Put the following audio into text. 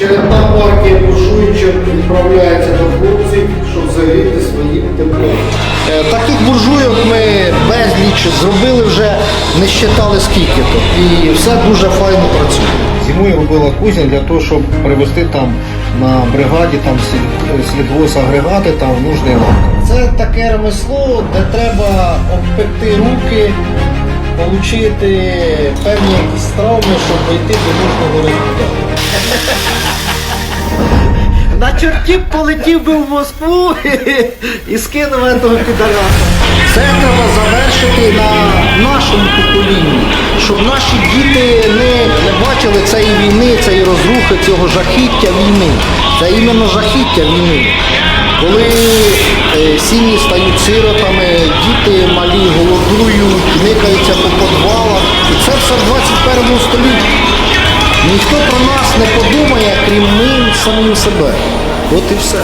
партія буржуйчик відправляється до хлопців, щоб загріти своїм теплом. Е, Таких буржуйок ми безліч зробили вже, не считали скільки то. І все дуже файно працює. Зимою робила кузня для того, щоб привезти там на бригаді там слідвоз агрегати там в нужний лад. Це таке ремесло, де треба обпекти руки, отримати певні якісь травми, щоб дійти до нужного результату. На чорті полетів би в Москву і скинув этого підараса. Це треба завершити на нашому поколінні, щоб наші діти не, не бачили цієї війни, цієї розрухи, цього жахіття війни. Це іменно жахіття війни. Коли е, сім'ї стають сиротами, діти малі голодують, никаються по подвалах. І це все в 21 столітті. Ніхто про нас не подумає, крім ним самим себе. От і все.